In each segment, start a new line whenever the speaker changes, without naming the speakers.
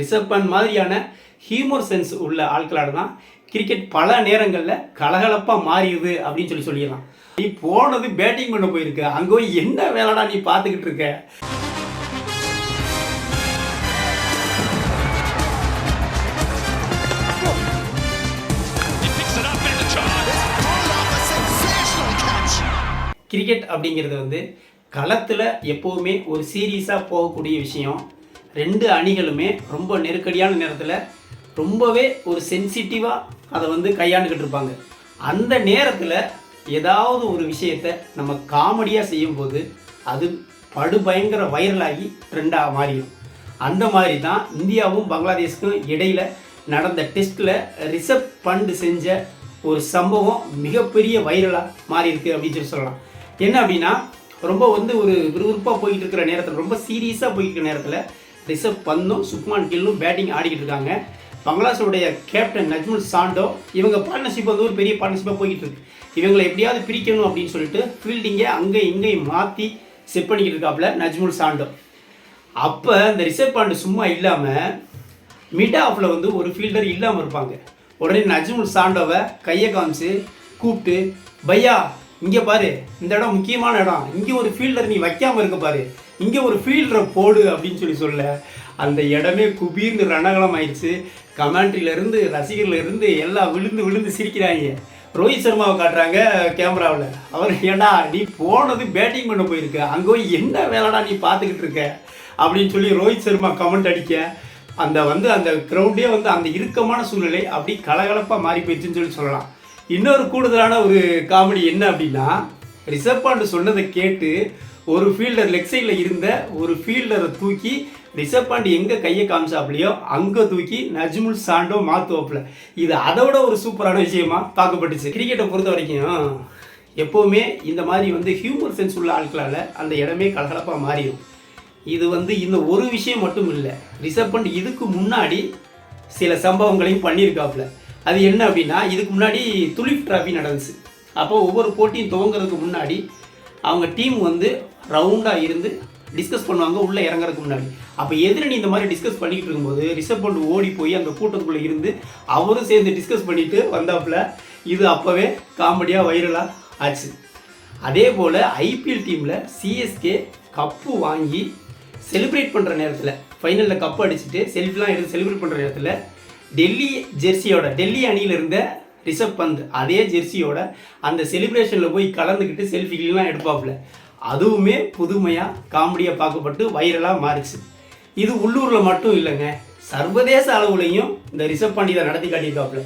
ரிஷப் பண்ட் மாதிரியான humour sense உள்ள ஆட்களால தான் கிரிக்கெட் பல நேரங்களில் கலகலப்பாக மாறிடுது அப்படின்னு சொல்லி சொல்லிடலாம். நீ போனது பேட்டிங் பண்ண போயிருக்க. அங்கே போய் என்ன வேலைடா நீ பார்த்துக்கிட்டு இருக்க? கிரிக்கெட் அப்படிங்கிறது வந்து களத்தில் எப்போவுமே ஒரு சீரியஸாக போகக்கூடிய விஷயம். ரெண்டு அணிகளுமே ரொம்ப நெருக்கடியான நேரத்தில் ரொம்பவே ஒரு சென்சிட்டிவாக அதை வந்து கையாண்டுக்கிட்டு இருப்பாங்க. அந்த நேரத்தில் ஏதாவது ஒரு விஷயத்தை நம்ம காமெடியாக செய்யும்போது அது படுபயங்கர வைரலாகி ட்ரெண்டாக மாறிடும் அந்த மாதிரி தான் இந்தியாவும் பங்களாதேஷ்க்கும் இடையில் நடந்த டெஸ்ட்டில் ரிசர்வ் ஃபண்டு செஞ்ச ஒரு சம்பவம் மிகப்பெரிய வைரலாக மாறியிருக்கு அப்படின்னு சொல்லி சொல்லலாம். என்ன அப்படின்னா ரொம்ப வந்து ஒரு விறுவிறுப்பாக போயிட்டு இருக்கிற நேரத்தில் ரொம்ப சீரியஸாக போயிட்டு இருக்கிற நேரத்தில் ரிஷப் பந்தும் சுக்மான் கில்லும் பேட்டிங் ஆடிக்கிட்டு இருக்காங்க. பங்களாதேஷோடைய கேப்டன் நஜ்முல் சாண்டோ இவங்க பார்ட்னர்ஷிப் வந்து ஒரு பெரிய பார்ட்னர்ஷிப்பாக போய்கிட்டு இருக்கு. இவங்களை எப்படியாவது பிரிக்கணும் அப்படின்னு சொல்லிட்டு ஃபீல்டிங்கை அங்கே இங்கேயும் மாற்றி செட் பண்ணிக்கிட்டு இருக்காப்புல நஜ்முல் சாண்டோ. அப்போ இந்த ரிஷப் பாண்டு சும்மா இல்லாமல் மிட் ஆஃபில் வந்து ஒரு ஃபீல்டர் இல்லாமல் இருப்பாங்க. உடனே நஜ்முல் சாண்டோவை கையை காமிச்சு கூப்பிட்டு பையா இங்கே பாரு இந்த இடம் முக்கியமான இடம். இங்கே ஒரு ஃபீல்டர் நீ வைக்காமல் இருக்க பாரு. இங்கே ஒரு ஃபீல்டரை போடு அப்படின்னு சொல்லி சொல்ல அந்த இடமே குபீர்னு ரணகலம் ஆயிடுச்சு கமெண்ட்ரியிலேருந்து ரசிகர்லேருந்து எல்லாம் விழுந்து விழுந்து சிரிக்கிறாங்க. ரோஹித் சர்மாவை காட்டுறாங்க கேமராவில். அவர் ஏன்னா நீ போனது பேட்டிங் பண்ண போயிருக்க. அங்கே போய் என்ன வேலைடா நீ பார்த்துக்கிட்டு இருக்க? அப்படின்னு சொல்லி ரோஹித் சர்மா கமெண்ட் அடிக்க. அந்த வந்து அந்த க்ரௌண்டே வந்து அந்த இறுக்கமான சூழ்நிலை அப்படி கலகலப்பாக மாறி போயிடுச்சுன்னு சொல்லி சொல்லலாம். இன்னொரு கூடுதலான ஒரு காமெடி என்ன அப்படின்னா ரிஷப் பாண்டு சொன்னதை கேட்டு ஒரு ஃபீல்டர் லெக் சைடில் இருந்த ஒரு ஃபீல்டரை தூக்கி ரிஷப் பாண்ட் எங்கே கையை காமிச்சாப்லையோ அங்கே தூக்கி நஜ்முல் சாண்டோ மாற்றுவாப்புல இது அதை விட ஒரு சூப்பரான விஷயமா பார்க்கப்பட்டுச்சு. கிரிக்கெட்டை பொறுத்த வரைக்கும் எப்போவுமே இந்த மாதிரி வந்து ஹியூமர் சென்ஸ் உள்ள ஆட்களால் அந்த இடமே கலகலப்பாக மாறிடும். இது வந்து இந்த ஒரு விஷயம் மட்டும் இல்லை ரிஷப் பண்ட் இதுக்கு முன்னாடி சில சம்பவங்களையும் பண்ணியிருக்காப்புல அது என்ன அப்படின்னா இதுக்கு முன்னாடி துலிப் டிராஃபி நடந்துச்சு. அப்போ ஒவ்வொரு போட்டியும் துவங்குறதுக்கு முன்னாடி அவங்க டீம் வந்து ரவுண்டாக இருந்து டிஸ்கஸ் பண்ணுவாங்க உள்ளே இறங்குறதுக்கு முன்னாடி. அப்போ எதிரணி இந்த மாதிரி டிஸ்கஸ் பண்ணிக்கிட்டு இருக்கும்போது ரிஷப் பண்ட் ஓடி போய் அந்த கூட்டத்துக்குள்ளே இருந்து அவரும் சேர்ந்து டிஸ்கஸ் பண்ணிட்டு வந்தாப்புல இது அப்போவே காமெடியாக வைரலாக ஆச்சு. அதே போல் ஐபிஎல் டீமில் சிஎஸ்கே கப்பு வாங்கி செலிப்ரேட் பண்ணுற நேரத்தில் ஃபைனலில் கப்பு அடிச்சுட்டு செல்ஃபிலாம் எடுத்து செலிப்ரேட் பண்ணுற நேரத்தில் டெல்லி ஜெர்சியோட டெல்லி அணியில் இருந்த ரிஷப் பந்த். அதே ஜெர்சியோட அந்த செலிப்ரேஷனில் போய் கலந்துக்கிட்டு செல்ஃபிகள்லாம் எடுப்பாப்புல. அதுவுமே புதுமையாக காமெடியாக பார்க்கப்பட்டு வைரலாக மாறிச்சு. இது உள்ளூரில் மட்டும் இல்லைங்க. சர்வதேச அளவுலையும் இந்த ரிஷப் பாண்டி இதை நடத்தி காட்டியிருக்காப்புல.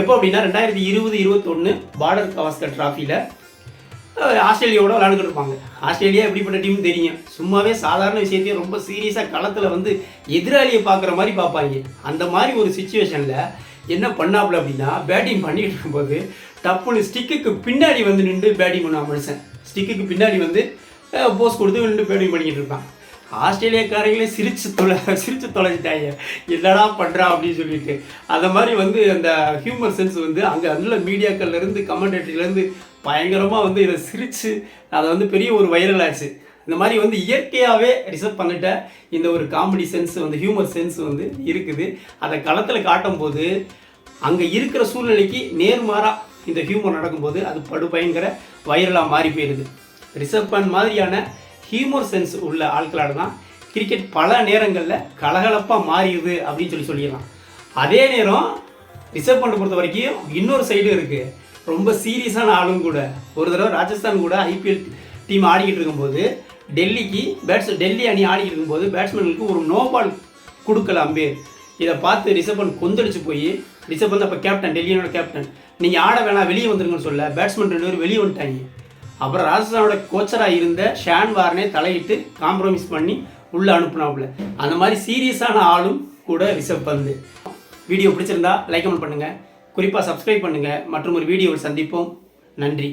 எப்போ அப்படின்னா ரெண்டாயிரத்தி இருபது இருபத்தொன்று பார்டர் கவாஸ்கர் ட்ராஃபியில் ஆஸ்திரேலியாவோட விளையாண்டுட்டு இருப்பாங்க. ஆஸ்திரேலியா எப்படிப்பட்ட டீம் தெரியும். சும்மாவே சாதாரண விஷயத்தையும் ரொம்ப சீரியஸாக களத்தில் வந்து எதிராளியை பார்க்குற மாதிரி பார்ப்பாங்க. அந்த மாதிரி ஒரு சுச்சுவேஷனில் என்ன பண்ணாப்புல அப்படின்னா பேட்டிங் பண்ணிட்டு இருக்கும்போது டப்புன்னு ஸ்டிக்குக்கு பின்னாடி வந்து நின்று பேட்டிங் பண்ண மனுஷன். ஸ்டிக்குக்கு பின்னாடி வந்து போஸ் கொடுத்து நின்று பேட்டிங் பண்ணிக்கிட்டு இருப்பான். ஆஸ்திரேலியாக்காரங்களே சிரிச்சு தொலை சிரிச்சு தொலைஞ்சிட்டாங்க என்னடா பண்ணுறா அப்படின்னு சொல்லிட்டு. அந்த மாதிரி வந்து அந்த ஹியூமர் சென்ஸ் வந்து அங்கே அதில் மீடியாக்கள்லேருந்து கமெண்டேட்டரிலேருந்து பயங்கரமாக வந்து இதை சிரித்து அதை வந்து பெரிய ஒரு வைரல் ஆச்சு. இந்த மாதிரி வந்து இயற்கையாகவே ரிசர்வ் பண்ணிட்ட இந்த ஒரு காமெடி சென்ஸ் வந்து ஹியூமர் சென்ஸ் வந்து இருக்குது. அதை களத்தில் காட்டும்போது அங்கே இருக்கிற சூழ்நிலைக்கு நேர்மாறாக இந்த ஹியூமர் நடக்கும்போது அது படுபயங்கர வைரலாக மாறி போயிடுது ரிசர்வ் பண்ண மாதிரியான ஹியூமர் சென்ஸ் உள்ள ஆட்களால் தான் கிரிக்கெட் பல நேரங்களில் கலகலப்பாக மாறிடுது அப்படின்னு சொல்லி சொல்லிடலாம். அதே நேரம் ரிசர்வ் பண்ண பொறுத்த வரைக்கும் இன்னொரு சைடு இருக்குது ரொம்ப சீரியஸான ஆளும் கூட ஒரு தடவை ராஜஸ்தான் கூட ஐபிஎல் டீம் ஆடிக்கிட்டு இருக்கும்போது டெல்லிக்கு பேட்ஸ் டெல்லி அணி ஆடிக்கிட்டு இருக்கும்போது பேட்ஸ்மேனுக்கு ஒரு நோ பால் கொடுக்கல அம்பேர் இதை பார்த்து ரிஷபன் கொந்தளிச்சு போய் ரிஷப் வந்து அப்போ கேப்டன் டெல்லியோட கேப்டன் நீங்கள் ஆட வேணாம் வெளியே வந்துருங்கன்னு சொல்ல பேட்ஸ்மேன் ரெண்டு பேரும் வெளியே வந்துட்டாங்க. அப்புறம் ராஜஸ்தானோட கோச்சராக இருந்த ஷான் வார்னே தலையிட்டு காம்ப்ரமைஸ் பண்ணி உள்ளே அனுப்புனாப்புல. அந்த மாதிரி சீரியஸான ஆளும் கூட ரிஷப் பந்து வீடியோ பிடிச்சிருந்தா லைக் கமெண்ட் பண்ணுங்கள் குறிப்பாக சப்ஸ்கிரைப் பண்ணுங்கள் மற்றும் ஒரு வீடியோவில் சந்திப்போம். நன்றி.